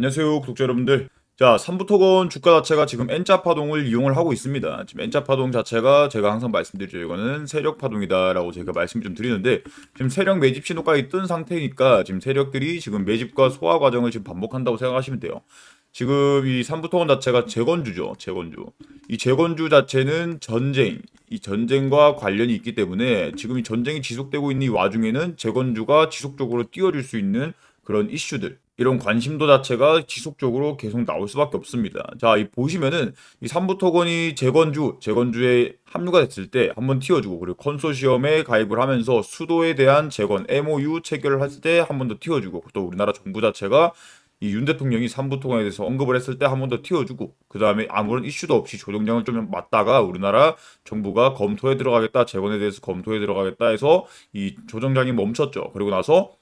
안녕하세요 구독자 여러분들. 자 3부토건 주가 자체가 지금 N자 파동을 이용을 하고 있습니다. 지금 N자 파동 자체가 제가 항상 말씀드리죠. 이거는 세력 파동이다 라고 제가 말씀 좀 드리는데 지금 세력 매집 신호까지 뜬 상태니까 지금 세력들이 지금 매집과 소화 과정을 지금 반복한다고 생각하시면 돼요. 지금 이 3부토건 자체가 재건주죠 재건주. 이 재건주 자체는 전쟁 이 전쟁과 관련이 있기 때문에 지금 이 전쟁이 지속되고 있는 이 와중에는 재건주가 지속적으로 띄워줄 수 있는 그런 이슈들 이런 관심도 자체가 지속적으로 계속 나올 수밖에 없습니다. 자, 이 보시면은 이 삼부토건이 재건주, 재건주에 합류가 됐을 때 한번 띄워주고 그리고 컨소시엄에 가입을 하면서 수도에 대한 재건 MOU 체결을 했을 때 한 번 더 띄워주고 또 우리나라 정부 자체가 이 윤 대통령이 삼부토건에 대해서 언급을 했을 때 한 번 더 띄워주고 그 다음에 아무런 이슈도 없이 조정장을 좀 맞다가 우리나라 정부가 검토에 들어가겠다 재건에 대해서 검토에 들어가겠다 해서 이 조정장이 멈췄죠. 그리고 나서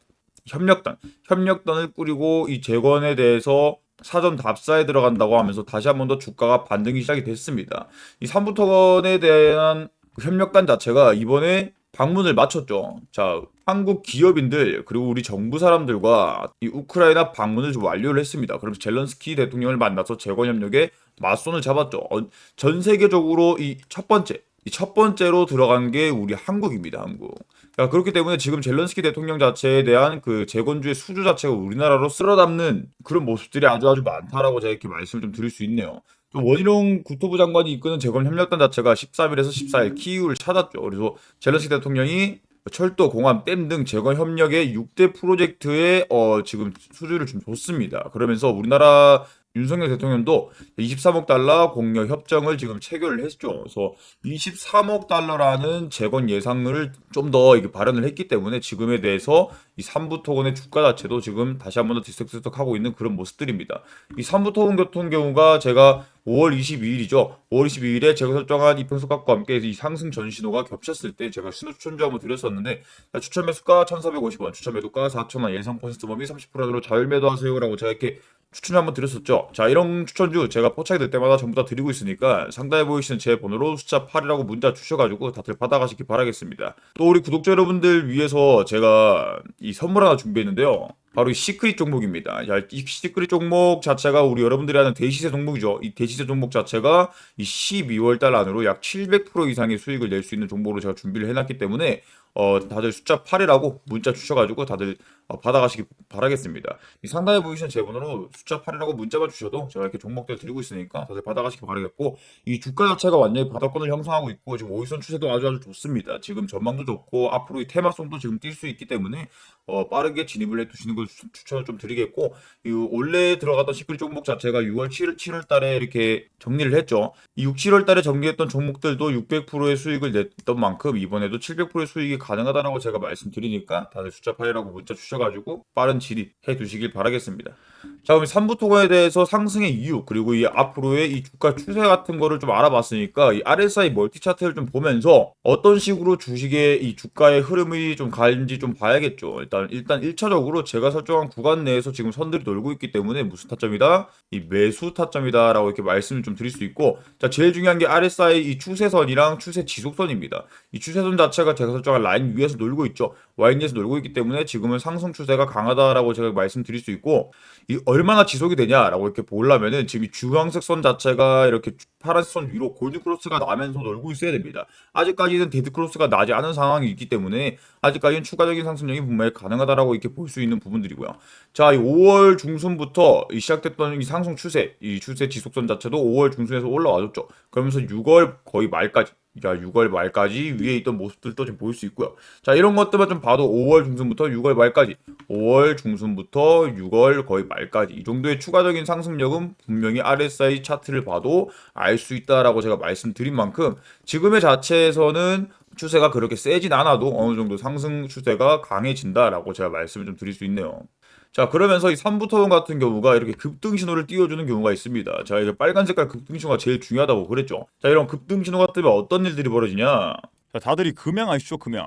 협력단, 협력단을 꾸리고 이 재건에 대해서 사전 답사에 들어간다고 하면서 다시 한 번 더 주가가 반등이 시작이 됐습니다. 이 삼부토건에 대한 그 협력단 자체가 이번에 방문을 마쳤죠. 자, 한국 기업인들 그리고 우리 정부 사람들과 이 우크라이나 방문을 좀 완료를 했습니다. 그러면서 젤런스키 대통령을 만나서 재건 협력에 맞손을 잡았죠. 어, 전 세계적으로 이 첫 번째, 이 첫 번째로 들어간 게 우리 한국입니다. 한국. 자, 그렇기 때문에 지금 젤런스키 대통령 자체에 대한 그 재건주의 수주 자체가 우리나라로 쓸어 담는 그런 모습들이 아주 아주 많다라고 제가 이렇게 말씀을 좀 드릴 수 있네요. 또 원희룡 국토부 장관이 이끄는 재건 협력단 자체가 13일에서 14일 키이우를 찾았죠. 그래서 젤런스키 대통령이 철도, 공항, 댐 등 재건 협력의 6대 프로젝트에 어, 지금 수주를 좀 줬습니다. 그러면서 우리나라 윤석열 대통령도 23억 달러 공여 협정을 지금 체결을 했죠. 그래서 23억 달러라는 재건 예상을 좀 더 발현을 했기 때문에 지금에 대해서 이 삼부토건의 주가 자체도 지금 다시 한 번 더 뒤썩뒤썩하고 있는 그런 모습들입니다. 이 삼부토건 같은 경우가 제가 5월 22일이죠. 5월 22일에 제가 설정한 이 평수값과 함께 이 상승 전신호가 겹쳤을 때 제가 신호 추천주 한번 드렸었는데 추천 매수가 1,450원, 추천 매도가 4,000원, 예상 퍼센트 범위 30%로 자율 매도하세요라고 제가 이렇게 추천 한번 드렸었죠. 자, 이런 추천주 제가 포착이 될 때마다 전부 다 드리고 있으니까 상단에 보이시는 제 번호로 숫자 8이라고 문자 주셔가지고 다들 받아가시기 바라겠습니다. 또 우리 구독자 여러분들 위해서 제가 이 선물 하나 준비했는데요. 바로 이 시크릿 종목입니다. 자, 이 시크릿 종목 자체가 우리 여러분들이 하는 대시세 종목이죠. 이 대시세 종목 자체가 이 12월 달 안으로 약 700% 이상의 수익을 낼 수 있는 종목으로 제가 준비를 해놨기 때문에 어, 다들 숫자 8이라고 문자 주셔가지고 다들 어, 받아가시기 바라겠습니다. 이 상단에 보이시는 제 번호로 숫자 8이라고 문자만 주셔도 제가 이렇게 종목들 드리고 있으니까 다들 받아가시기 바라겠고 이 주가 자체가 완전히 바닥권을 형성하고 있고 지금 오이선 추세도 아주 아주 좋습니다. 지금 전망도 좋고 앞으로 이 테마성도 지금 뛸 수 있기 때문에 어, 빠르게 진입을 해두시는 걸 추- 추천을 좀 드리겠고 이 원래 들어갔던 시크릿 종목 자체가 6월 7일, 7월 달에 이렇게 정리를 했죠. 이 6, 7월 달에 정리했던 종목들도 600%의 수익을 냈던 만큼 이번에도 700%의 수익이 가능하다라고 제가 말씀드리니까 다들 숫자 8이라고 문자 주셔가지고 빠른 진입 해 두시길 바라겠습니다. 자 그럼 3부 토건에 대해서 상승의 이유 그리고 이 앞으로의 이 주가 추세 같은 거를 좀 알아봤으니까 이 RSI 멀티 차트를 좀 보면서 어떤 식으로 주식의 이 주가의 흐름이 좀 가는지 좀 봐야겠죠. 일단 일단 1차적으로 제가 설정한 구간 내에서 지금 선들이 놀고 있기 때문에 무슨 타점이다? 이 매수 타점이다라고 이렇게 말씀을 좀 드릴 수 있고 자 제일 중요한 게 RSI 이 추세선이랑 추세 지속선입니다. 이 추세선 자체가 제가 설정한 라인 위에서 놀고 있죠. 와인 위에서 놀고 있기 때문에 지금은 상승 추세가 강하다라고 제가 말씀드릴 수 있고 이 얼마나 지속이 되냐라고 이렇게 보려면은 지금 이 주황색 선 자체가 이렇게 파란색 선 위로 골드 크로스가 나면서 놀고 있어야 됩니다. 아직까지는 데드 크로스가 나지 않은 상황이 있기 때문에 아직까지는 추가적인 상승력이 분명히 가능하다라고 이렇게 볼 수 있는 부분들이고요. 자, 이 5월 중순부터 이 시작됐던 이 상승 추세, 이 추세 지속선 자체도 5월 중순에서 올라와줬죠. 그러면서 6월 거의 말까지 자, 6월 말까지 위에 있던 모습들도 좀 보일 수 있고요. 자, 이런 것들만 좀 봐도 5월 중순부터 6월 말까지, 5월 중순부터 6월 거의 말까지 이 정도의 추가적인 상승력은 분명히 RSI 차트를 봐도 알 수 있다라고 제가 말씀드린 만큼 지금의 자체에서는 추세가 그렇게 세진 않아도 어느 정도 상승 추세가 강해진다라고 제가 말씀을 좀 드릴 수 있네요. 자, 그러면서 이 3부토론 같은 경우가 이렇게 급등 신호를 띄워주는 경우가 있습니다. 자, 이게 빨간 색깔 급등 신호가 제일 중요하다고 그랬죠. 자, 이런 급등 신호가 뜨면 어떤 일들이 벌어지냐? 자, 다들 이 금양 아시죠? 금양.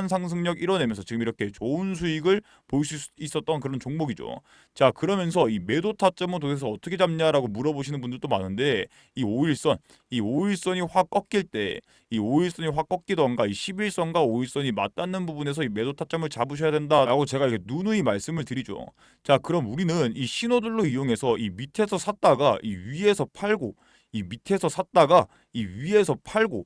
상승력 이뤄내면서 지금 이렇게 좋은 수익을 볼수 있었던 그런 종목이죠. 자, 그러면서 이 매도 타점은 도대체 어떻게 잡냐라고 물어보시는 분들도 많은데 이 5일선, 이 5일선이 확 꺾일 때, 이 5일선이 확 꺾이던가 이 11선과 5일선이 맞닿는 부분에서 이 매도 타점을 잡으셔야 된다라고 제가 이렇게 누누이 말씀을 드리죠. 자, 그럼 우리는 이 신호들로 이용해서 이 밑에서 샀다가 이 위에서 팔고 이 밑에서 샀다가 이 위에서 팔고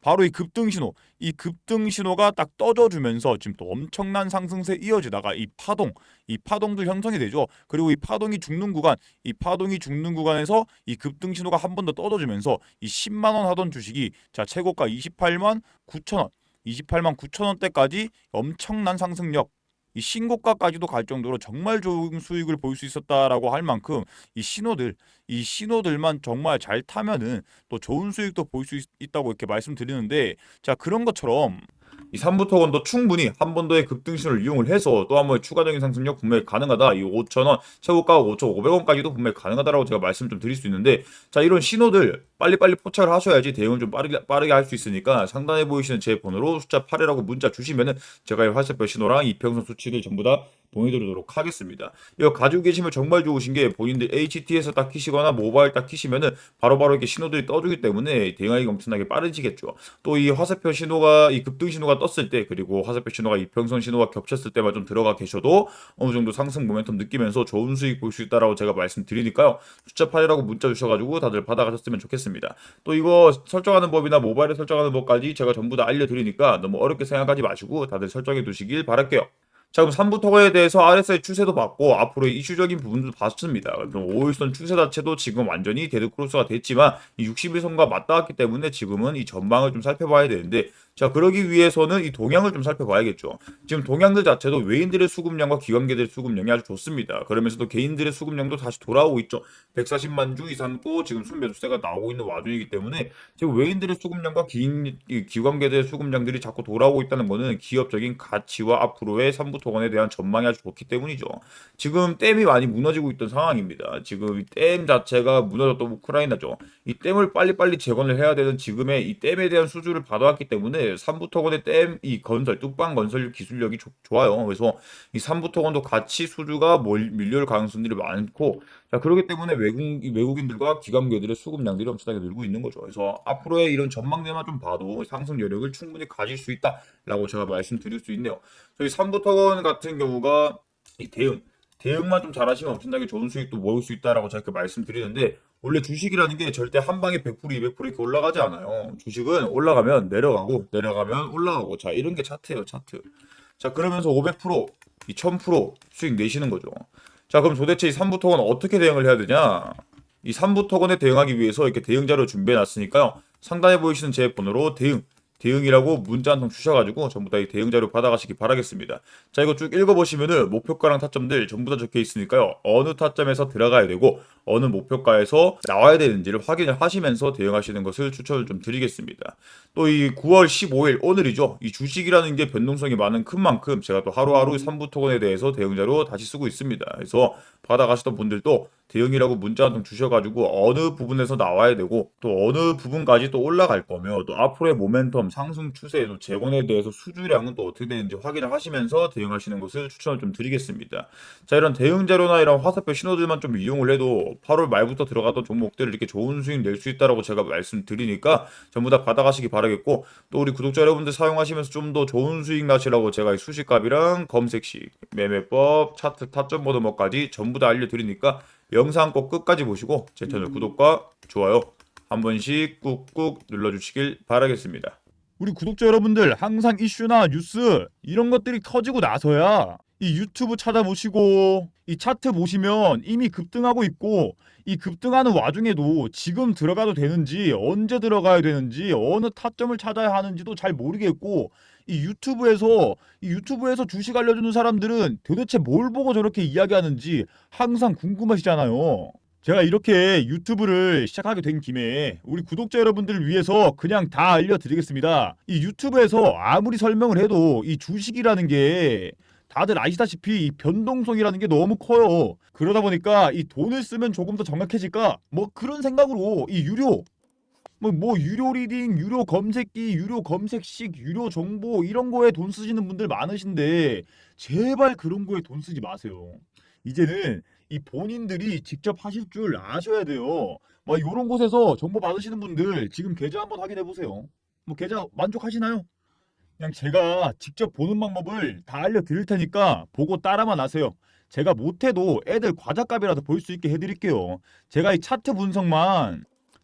바로 이 급등 신호, 이 급등 신호가 딱 떠져주면서 지금 또 엄청난 상승세 이어지다가 이 파동, 이 파동도 형성이 되죠. 그리고 이 파동이 죽는 구간, 이 파동이 죽는 구간에서 이 급등 신호가 한 번 더 떠져주면서 이 10만 원 하던 주식이 자 최고가 28만 9천 원, 28만 9천 원대까지 엄청난 상승력. 이 신고가까지도 갈 정도로 정말 좋은 수익을 볼 수 있었다라고 할 만큼 이 신호들 이 신호들만 정말 잘 타면은 또 좋은 수익도 볼 수 있다고 이렇게 말씀드리는데 자 그런 것처럼 이 3부 토건도 충분히 한 번 더의 급등 신호를 이용을 해서 또 한 번의 추가적인 상승력 분명히 가능하다. 이 5,000원, 최고가가 5,500원까지도 분명히 가능하다라고 제가 말씀 좀 드릴 수 있는데 자 이런 신호들 빨리빨리 포착을 하셔야지 대응을 좀 빠르게 빠르게 할 수 있으니까 상단에 보이시는 제 번호로 숫자 8이라고 문자 주시면은 제가 이 화살표 신호랑 이평선 수치를 전부 다 보내드리도록 하겠습니다. 이거 가지고 계시면 정말 좋으신 게 본인들 HT에서 딱 키시거나 모바일 딱 키시면은 바로바로 이렇게 신호들이 떠주기 때문에 대응하기가 엄청나게 빠르시겠죠. 또 이 화살표 신호가 이 급등 신호가 떴을 때 그리고 화살표 신호가 이평선 신호가 겹쳤을 때만 좀 들어가 계셔도 어느 정도 상승 모멘텀 느끼면서 좋은 수익 볼 수 있다라고 제가 말씀드리니까요. 숫자 8이라고 문자 주셔가지고 다들 받아가셨으면 좋겠습니다. 또 이거 설정하는 법이나 모바일에 설정하는 법까지 제가 전부 다 알려드리니까 너무 어렵게 생각하지 마시고 다들 설정해 두시길 바랄게요. 자 그럼 3부 토거에 대해서 RSI 추세도 봤고 앞으로의 이슈적인 부분도 봤습니다. 그럼 5일선 추세 자체도 지금 완전히 데드크로스가 됐지만 이 61선과 맞닿았기 때문에 지금은 이 전망을 좀 살펴봐야 되는데 자 그러기 위해서는 이 동향을 좀 살펴봐야겠죠. 지금 동향들 자체도 외인들의 수급량과 기관계들의 수급량이 아주 좋습니다. 그러면서도 개인들의 수급량도 다시 돌아오고 있죠. 140만 주 이상고 지금 순매수세가 나오고 있는 와중이기 때문에 지금 외인들의 수급량과 기, 기관계들의 수급량들이 자꾸 돌아오고 있다는 것은 기업적인 가치와 앞으로의 3부 토건에 대한 전망이 아주 좋기 때문이죠. 지금 댐이 많이 무너지고 있던 상황입니다. 지금 이 댐 자체가 무너졌던 우크라이나죠. 이 댐을 빨리빨리 재건을 해야 되는 지금의 이 댐에 대한 수주를 받아왔기 때문에 3부 토건의 댐 이 건설 뚝방 건설 기술력이 조, 좋아요. 그래서 이 3부 토건도 같이 수주가 몰, 밀려올 가능성들이 많고 자 그렇기 때문에 외국 외국인들과 기관계들의 수급량들이 엄청나게 늘고 있는 거죠. 그래서 앞으로의 이런 전망대만 좀 봐도 상승 여력을 충분히 가질 수 있다라고 제가 말씀드릴 수 있네요. 저희 3부 토건 같은 경우가 이 대응 대응만 좀 잘하시면 엄청나게 좋은 수익도 모을 수 있다라고 제가 이렇게 말씀드리는데 원래 주식이라는 게 절대 한 방에 100% 200% 이렇게 올라가지 않아요. 주식은 올라가면 내려가고 내려가면 올라가고 자 이런 게 차트예요 차트. 자 그러면서 500%이1000% 수익 내시는 거죠. 자 그럼 도대체 이 3부 토건 어떻게 대응을 해야 되냐? 이 3부 토건에 대응하기 위해서 이렇게 대응 자료 준비해 놨으니까요. 상단에 보이시는 제 번호로 대응 대응이라고 문자 한 통 주셔가지고 전부 다 이 대응 자료 받아가시기 바라겠습니다. 자 이거 쭉 읽어보시면은 목표가랑 타점들 전부 다 적혀 있으니까요. 어느 타점에서 들어가야 되고 어느 목표가에서 나와야 되는지를 확인을 하시면서 대응하시는 것을 추천을 좀 드리겠습니다. 또 이 9월 15일 오늘이죠. 이 주식이라는 게 변동성이 많은 큰 만큼 제가 또 하루하루 3부 토건에 대해서 대응 자료 다시 쓰고 있습니다. 그래서 받아가시던 분들도 대응이라고 문자 한 통 주셔가지고 어느 부분에서 나와야 되고 또 어느 부분까지 또 올라갈 거며 또 앞으로의 모멘텀 상승 추세 또 재건에 대해서 수주량은 또 어떻게 되는지 확인을 하시면서 대응하시는 것을 추천을 좀 드리겠습니다. 자 이런 대응 자료나 이런 화살표 신호들만 좀 이용을 해도 8월 말부터 들어갔던 종목들을 이렇게 좋은 수익 낼 수 있다라고 제가 말씀드리니까 전부 다 받아가시기 바라겠고 또 우리 구독자 여러분들 사용하시면서 좀 더 좋은 수익 나시라고 제가 이 수식값이랑 검색식 매매법 차트 타점 보드모까지 전부 다 알려드리니까 영상 꼭 끝까지 보시고 제 채널 구독과 좋아요 한 번씩 꾹꾹 눌러주시길 바라겠습니다. 우리 구독자 여러분들 항상 이슈나 뉴스 이런 것들이 터지고 나서야 이 유튜브 찾아보시고 이 차트 보시면 이미 급등하고 있고 이 급등하는 와중에도 지금 들어가도 되는지 언제 들어가야 되는지 어느 타점을 찾아야 하는지도 잘 모르겠고 이 유튜브에서 이 유튜브에서 주식 알려주는 사람들은 도대체 뭘 보고 저렇게 이야기하는지 항상 궁금하시잖아요. 제가 이렇게 유튜브를 시작하게 된 김에 우리 구독자 여러분들을 위해서 그냥 다 알려드리겠습니다. 이 유튜브에서 아무리 설명을 해도 이 주식이라는 게 다들 아시다시피 이 변동성이라는 게 너무 커요. 그러다 보니까 이 돈을 쓰면 조금 더 정확해질까? 뭐 그런 생각으로 이 유료 뭐, 뭐 유료 리딩, 유료 검색기, 유료 검색식, 유료 정보 이런 거에 돈 쓰시는 분들 많으신데 제발 그런 거에 돈 쓰지 마세요. 이제는 이 본인들이 직접 하실 줄 아셔야 돼요. 뭐 이런 곳에서 정보 받으시는 분들 지금 계좌 한번 확인해 보세요. 뭐 계좌 만족하시나요? 그냥 제가 직접 보는 방법을 다 알려드릴 테니까 보고 따라만 하세요. 제가 못해도 애들 과자값이라도 볼 수 있게 해드릴게요. 제가 이 차트 분석만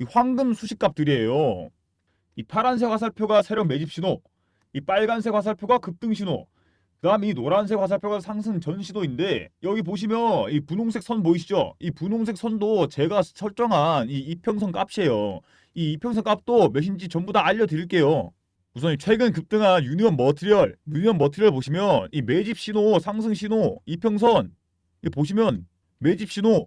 이 황금 수식값들이에요. 이 파란색 화살표가 세력 매집 신호, 이 빨간색 화살표가 급등 신호, 그다음 이 노란색 화살표가 상승 전 신호인데 여기 보시면 이 분홍색 선 보이시죠? 이 분홍색 선도 제가 설정한 이 이평선 값이에요. 이 이평선 값도 몇인지 전부 다 알려드릴게요. 우선 이 최근 급등한 유니온 머티리얼, 유니온 머티리얼 보시면 이 매집 신호, 상승 신호, 이평선 이 보시면 매집 신호,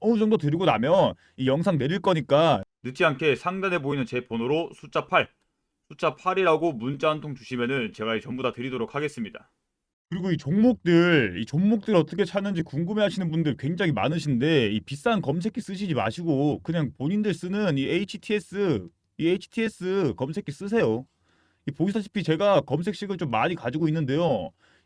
어느 정도 드리고 나면 이 영상 내릴 거니까 늦지 않게 상단에 보이는 제 번호로 숫자 8, 숫자 8이라고 문자 한 통 주시면은 제가 전부 다 드리도록 하겠습니다. 그리고 이 종목들, 이 종목들 어떻게 찾는지 궁금해 하시는 분들 굉장히 많으신데 이 비싼 검색기 쓰시지 마시고 그냥 본인들 쓰는 이 HTS, 이 HTS 검색기 쓰세요. 이 보시다시피 제가 검색식을 좀 많이 가지고 있는데요.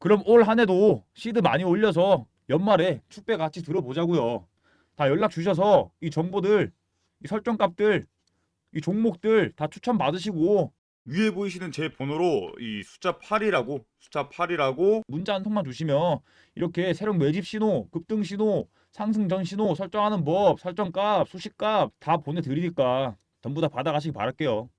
그럼 올 한 해도 시드 많이 올려서 연말에 축배 같이 들어보자고요. 다 연락 주셔서 이 정보들, 이 설정값들, 이 종목들 다 추천 받으시고 위에 보이시는 제 번호로 이 숫자 8이라고 숫자 8이라고 문자 한 통만 주시면 이렇게 새롭 매집 신호, 급등 신호, 상승 전 신호 설정하는 법, 설정값, 수식값 다 보내드리니까 전부 다 받아가시기 바랄게요.